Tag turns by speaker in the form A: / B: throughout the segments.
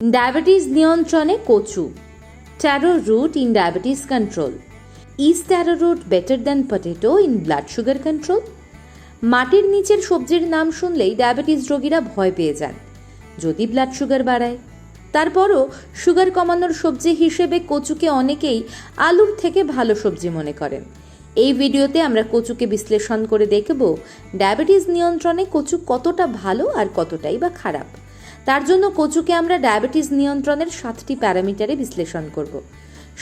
A: Diabetes নিয়ন্ত্রণে কচু। Taro root in diabetes control is taro root better than potato in blood sugar control মাটির নিচের সবজির নাম শুনলেই ডায়াবেটিস রোগীরা ভয় পেয়ে যান, যদি ব্লাড সুগার বাড়ায়। তারপরও সুগার কমানোর সবজি হিসেবে কচুকে অনেকেই আলুর থেকে ভালো সবজি মনে করেন। এই ভিডিওতে আমরা কচুকে বিশ্লেষণ করে দেখব, ডায়াবেটিস নিয়ন্ত্রণে কচু কতটা ভালো আর কতটাই বা খারাপ। তার জন্য কচুকে আমরা ডায়াবেটিস নিয়ন্ত্রণের সাতটি প্যারামিটারে বিশ্লেষণ করব।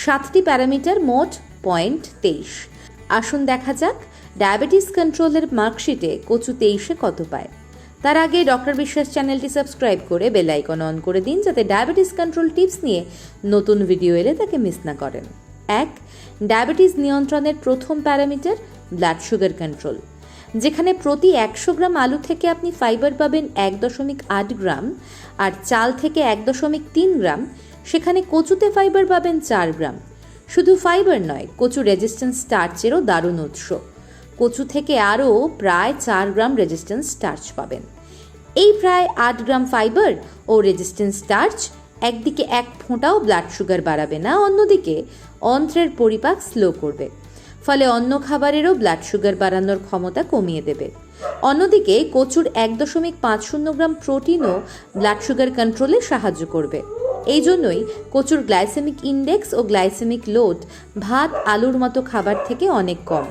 A: সাতটি প্যারামিটার মোট পয়েন্ট তেইশ। আসুন দেখা যাক ডায়াবেটিস কন্ট্রোলের মার্কশিটে কচু তেইশে কত পায়। তার আগে ডক্টর বিশ্বাস চ্যানেলটি সাবস্ক্রাইব করে বেল আইকন অন করে দিন যাতে ডায়াবেটিস কন্ট্রোল টিপস নিয়ে নতুন ভিডিও এলে তাকে মিস না করেন। এক, ডায়াবেটিস নিয়ন্ত্রণের প্রথম প্যারামিটার ব্লাড সুগার কন্ট্রোল। যেখানে প্রতি একশো গ্রাম আলু থেকে আপনি ফাইবার পাবেন এক দশমিক আট গ্রাম আর চাল থেকে এক দশমিক তিন গ্রাম, সেখানে কচুতে ফাইবার পাবেন চার গ্রাম। শুধু ফাইবার নয়, কচু রেজিস্ট্যান্স স্টার্চেরও দারুণ উৎস। কচু থেকে আরও প্রায় চার গ্রাম রেজিস্ট্যান্স স্টার্চ পাবেন। এই প্রায় আট গ্রাম ফাইবার ও রেজিস্ট্যান্স স্টার্চ একদিকে এক ফোঁটাও ব্লাড সুগার বাড়াবে না, অন্যদিকে অন্ত্রের পরিপাক স্লো করবে। ফলে অন্য খাবারেরও ব্লাড সুগার বাড়ানোর ক্ষমতা কমিয়ে দেবে। অন্যদিকে, কচুর এক দশমিক পাঁচ শূন্য গ্রাম প্রোটিনও ব্লাড সুগার কন্ট্রোলে সাহায্য করবে। এই জন্যই কচুর গ্লাইসেমিক ইন্ডেক্স ও গ্লাইসেমিক লোড ভাত, আলুর মতো খাবার থেকে অনেক কম।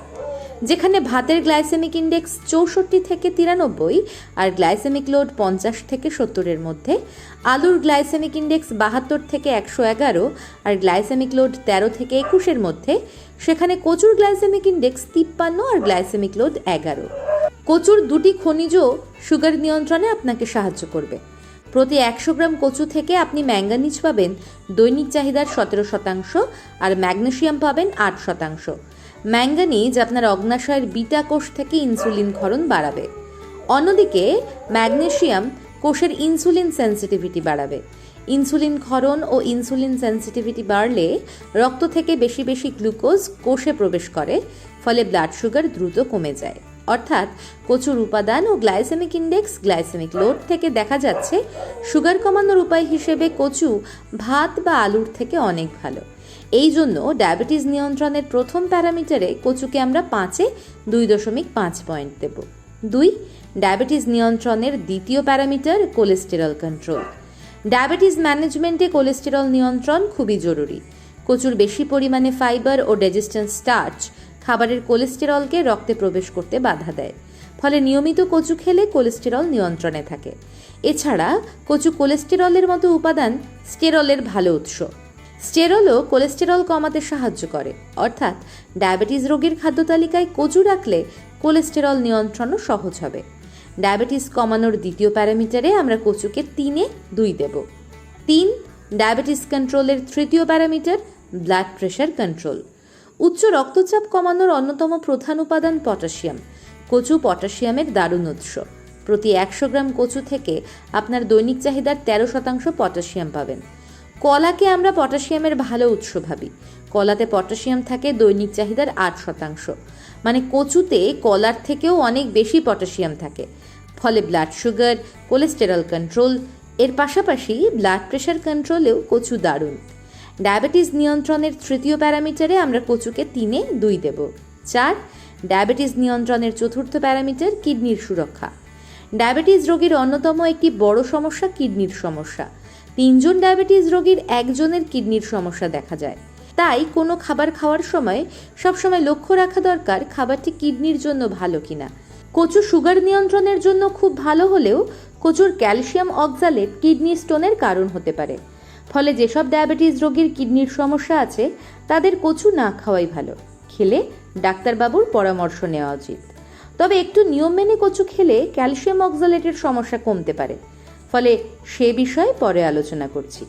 A: যেখানে ভাতের গ্লাইসেমিক ইন্ডেক্স চৌষট্টি থেকে তিরানব্বই আর গ্লাইসেমিক লোড পঞ্চাশ থেকে সত্তরের মধ্যে, আলুর গ্লাইসেমিক ইন্ডেক্স বাহাত্তর থেকে একশো এগারো আর গ্লাইসেমিক লোড তেরো থেকে একুশের মধ্যে সেখানে কচুর গ্লাইসেমিক ইন্ডেক্স তিপ্পান্ন আর গ্লাইসেমিক লোড এগারো। কচুর দুটি খনিজ সুগার নিয়ন্ত্রণে আপনাকে সাহায্য করবে। প্রতি একশো গ্রাম কচু থেকে আপনি ম্যাঙ্গানিজ পাবেন, দৈনিক চাহিদার সতেরো শতাংশ আর ম্যাগনেসিয়াম পাবেন আট শতাংশ। ম্যাঙ্গানিজ আপনার অগ্নাশয়ের বিটা কোষ থেকে ইনসুলিন ক্ষরণ বাড়াবে। অন্যদিকে ম্যাগনেসিয়াম কোষের ইনসুলিন সেন্সিটিভিটি বাড়াবে। ইনসুলিন ক্ষরণ ও ইনসুলিন সেন্সিটিভিটি বাড়লে রক্ত থেকে বেশি বেশি গ্লুকোজ কোষে প্রবেশ করে, ফলে ব্লাড সুগার দ্রুত কমে যায়। অর্থাৎ কচুর উপাদান ও গ্লাইসেমিক ইন্ডেক্স গ্লাইসেমিক লোড থেকে দেখা যাচ্ছে সুগার কমানোর উপায় হিসেবে কচু ভাত বা আলুর থেকে অনেক ভালো। এই জন্য ডায়াবেটিস নিয়ন্ত্রণের প্রথম প্যারামিটারে কচুকে আমরা পাঁচে দুই দশমিক পাঁচ পয়েন্ট দেব। দুই ডায়াবেটিস নিয়ন্ত্রণের দ্বিতীয় প্যারামিটার কোলেস্টেরল কন্ট্রোল ডায়াবেটিস ম্যানেজমেন্টে কোলেস্টেরল নিয়ন্ত্রণ খুবই জরুরি। কচুর বেশি পরিমাণে ফাইবার ও ডেজিস্ট্যান্স স্টার্চ খাবারের কোলেস্টেরলকে রক্তে প্রবেশ করতে বাধা দেয়। ফলে নিয়মিত কচু খেলে কোলেস্টেরল নিয়ন্ত্রণে থাকে। এছাড়া কচু কোলেস্টেরলের মতো উপাদান স্টেরলের ভালো উৎস। স্টেরলও কোলেস্টেরল কমাতে সাহায্য করে। অর্থাৎ ডায়াবেটিস রোগীর খাদ্য তালিকায় কচু রাখলে কোলেস্টেরল নিয়ন্ত্রণও সহজ হবে। ডায়াবেটিস কমানোর দ্বিতীয় প্যারামিটারে আমরা কচুকে তিনে দুই দেব। তিন, ডায়াবেটিস কন্ট্রোলের তৃতীয় প্যারামিটার, ব্লাড প্রেশার কন্ট্রোল। উচ্চ রক্তচাপ কমানোর অন্যতম প্রধান উপাদান পটাশিয়াম। কচু পটাশিয়ামের দারুণ উৎস। প্রতি একশো গ্রাম কচু থেকে আপনার দৈনিক চাহিদার তেরো শতাংশ পটাশিয়াম পাবেন। কলাকে আমরা পটাশিয়ামের ভালো উৎস ভাবি। কলাতে পটাশিয়াম থাকে দৈনিক চাহিদার আট শতাংশ। মানে কচুতে কলার থেকেও অনেক বেশি পটাশিয়াম থাকে। ফলে ব্লাড সুগার কোলেস্টেরল কন্ট্রোল এর পাশাপাশি ব্লাড প্রেশার কন্ট্রোলেও কচু দারুণ। ডায়াবেটিস নিয়ন্ত্রণের তৃতীয় প্যারামিটারে আমরা কচুকে তিনে দুই দেব। চার ডায়াবেটিস নিয়ন্ত্রণের চতুর্থ প্যারামিটার কিডনির সুরক্ষা। ডায়াবেটিস রোগীর অন্যতম একটি বড় সমস্যা কিডনির সমস্যা। তিনজন ডায়াবেটিস রোগীর একজনের কিডনির সমস্যা দেখা যায়। তাই কোনো খাবার খাওয়ার সময় সবসময় লক্ষ্য রাখা দরকার খাবারটি কিডনির জন্য ভালো কিনা। কচু সুগার নিয়ন্ত্রণের জন্য খুব ভালো হলেও কচুর ক্যালসিয়াম অক্সালেট কিডনি স্টোনের কারণ হতে পারে। ফলে যেসব ডায়াবেটিস রোগীর কিডনির সমস্যা আছে, তাদের কচু না খাওয়াই ভালো। খেলে ডাক্তারবাবুর পরামর্শ নেওয়া উচিত। তবে একটু নিয়ম মেনে কচু খেলে ক্যালসিয়াম অক্সালেটের সমস্যা কমতে পারে। ফলে সে বিষয়ে পরে আলোচনা করছি।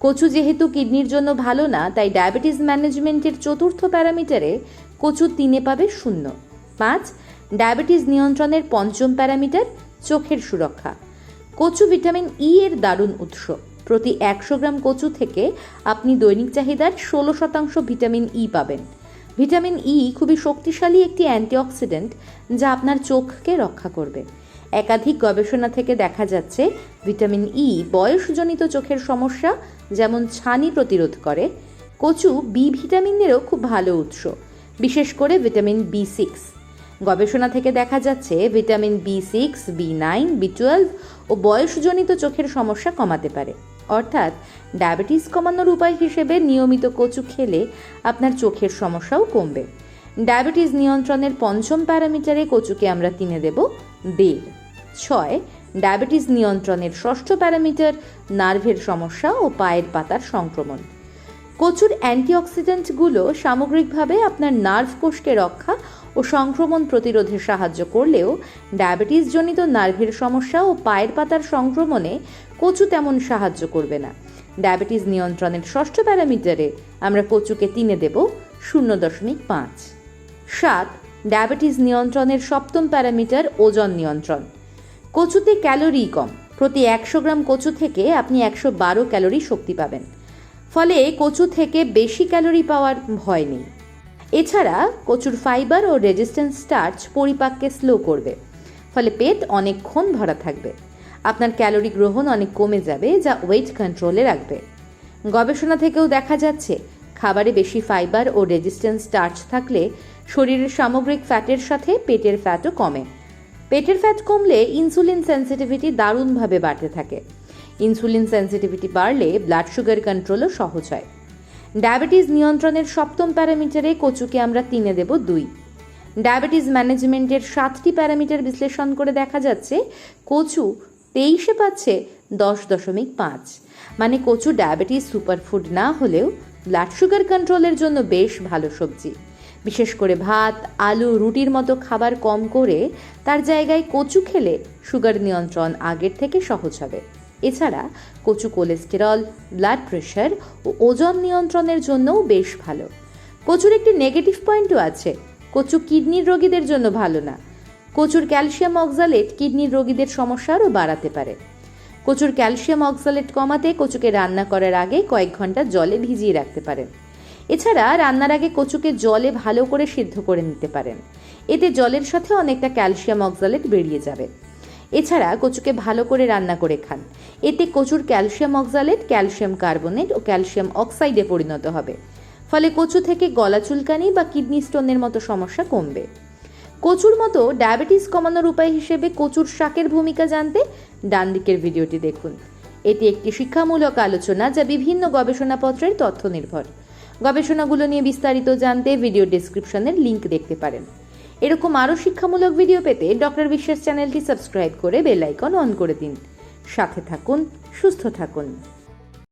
A: কচু যেহেতু কিডনির জন্য ভালো না, তাই ডায়াবেটিস ম্যানেজমেন্টের চতুর্থ প্যারামিটারে কচু তিনে পাবে শূন্য। পাঁচ ডায়াবেটিস নিয়ন্ত্রণের পঞ্চম প্যারামিটার চোখের সুরক্ষা। কচু ভিটামিন ই এর দারুণ উৎস। প্রতি একশো গ্রাম কচু থেকে আপনি দৈনিক চাহিদার ষোলো শতাংশ ভিটামিন ই পাবেন। ভিটামিন ই খুবই শক্তিশালী একটি অ্যান্টিঅক্সিডেন্ট যা আপনার চোখকে রক্ষা করবে। একাধিক গবেষণা থেকে দেখা যাচ্ছে, ভিটামিন ই বয়সজনিত চোখের সমস্যা, যেমন ছানি প্রতিরোধ করে। কচু বি ভিটামিনেরও খুব ভালো উৎস, বিশেষ করে ভিটামিন বি সিক্স গবেষণা থেকে দেখা যাচ্ছে vitamin B six, B nine, B twelve ও বয়সজনিত চোখের সমস্যা কমাতে পারে। অর্থাৎ ডায়াবেটিস কমানোর উপায় হিসেবে নিয়মিত কচু খেলে আপনার চোখের সমস্যাও কমবে। ডায়াবেটিস নিয়ন্ত্রণের পঞ্চম প্যারামিটারে কচুকে আমরা কিনে দেব দেড় ছয়, ডায়াবেটিস নিয়ন্ত্রণের ষষ্ঠ প্যারামিটার নার্ভের সমস্যা ও পায়ের পাতার সংক্রমণ। কচুর অ্যান্টিঅক্সিডেন্টগুলো সামগ্রিকভাবে আপনার নার্ভ কোষকে রক্ষা ও সংক্রমণ প্রতিরোধে সাহায্য করলেও ডায়াবেটিসজনিত নার্ভের সমস্যা ও পায়ের পাতার সংক্রমণে কচু তেমন সাহায্য করবে না। ডায়াবেটিস নিয়ন্ত্রণের ষষ্ঠ প্যারামিটারে আমরা কচুকে তিনে দেব শূন্য দশমিক পাঁচ। সাত, ডায়াবেটিস নিয়ন্ত্রণের সপ্তম প্যারামিটার ওজন নিয়ন্ত্রণ। কচুতে ক্যালোরি কম। প্রতি একশো গ্রাম কচু থেকে আপনি একশো বারো ক্যালোরি শক্তি পাবেন। ফলে কচু থেকে বেশি ক্যালোরি পাওয়ার ভয় নেই। এছাড়া কচুর ফাইবার ও রেজিস্ট্যান্স স্টার্চ পরিপাককে স্লো করবে। ফলে পেট অনেকক্ষণ ভরা থাকবে। আপনার ক্যালোরি গ্রহণ অনেক কমে যাবে, যা ওয়েট কন্ট্রোলে রাখবে। গবেষণা থেকেও দেখা যাচ্ছে, খাবারে বেশি ফাইবার ও রেজিস্ট্যান্স স্টার্চ থাকলে শরীরের সামগ্রিক ফ্যাটের সাথে পেটের ফ্যাটও কমে। পেটের ফ্যাট কমলে ইনসুলিন সেন্সিটিভিটি দারুণভাবে বাড়তে থাকে। ইনসুলিন সেন্সিটিভিটি বাড়লে ব্লাড সুগার কন্ট্রোলও সহজ হয়। ডায়াবেটিস নিয়ন্ত্রণের সপ্তম প্যারামিটারে কচুকে আমরা তিনে দেব দুই। ডায়াবেটিস ম্যানেজমেন্টের সাতটি প্যারামিটার বিশ্লেষণ করে দেখা যাচ্ছে, কচু তেইশে পাচ্ছে দশ দশমিক পাঁচ। মানে কচু ডায়াবেটিস সুপারফুড না হলেও ব্লাড সুগার কন্ট্রোলের জন্য বেশ ভালো সবজি। বিশেষ করে ভাত, আলু, রুটির মতো খাবার কম করে তার জায়গায় কচু খেলে সুগার নিয়ন্ত্রণ আগের থেকে সহজ হবে। এছাড়া কচু কোলেস্টেরল, ব্লাড প্রেশার ও ওজন নিয়ন্ত্রণের জন্যও বেশ ভালো। কচুর একটি নেগেটিভ পয়েন্টও আছে, কচু কিডনির রোগীদের জন্য ভালো না। কচুর ক্যালসিয়াম অক্সালেট কিডনির রোগীদের সমস্যা আরও বাড়াতে পারে। কচুর ক্যালসিয়াম অক্সালেট কমাতে কচুকে রান্না করার আগে কয়েক ঘণ্টা জলে ভিজিয়ে রাখতে পারেন। এছাড়া রান্নার আগে কচুকে জলে ভালো করে সিদ্ধ করে নিতে পারেন। এতে জলের সাথে অনেকটা ক্যালসিয়াম অক্সালেট বেরিয়ে যাবে। এছাড়া কচুকে ভালো করে রান্না করে খান। এতে কচুর ক্যালসিয়াম অক্সালেট ক্যালসিয়াম কার্বনেট ও ক্যালসিয়াম অক্সাইডে পরিণত হবে। ফলে কচু থেকে গলা চুলকানি বা কিডনি স্টোনের মতো সমস্যা কমবে। কচুর মতো ডায়াবেটিস কমানোর উপায় হিসেবে কচুর শাকের ভূমিকা জানতে ডান দিকের ভিডিওটি দেখুন। এটি একটি শিক্ষামূলক আলোচনা যা বিভিন্ন গবেষণাপত্রের তথ্য নির্ভর। গবেষণাগুলো নিয়ে বিস্তারিত জানতে ভিডিও ডেসক্রিপশনের লিংক দেখতে পারেন। এরকম আরও শিক্ষামূলক ভিডিও পেতে ডক্টর বিশ্বাস চ্যানেলটি সাবস্ক্রাইব করে বেল আইকন অন করে দিন। সাথে থাকুন, সুস্থ থাকুন।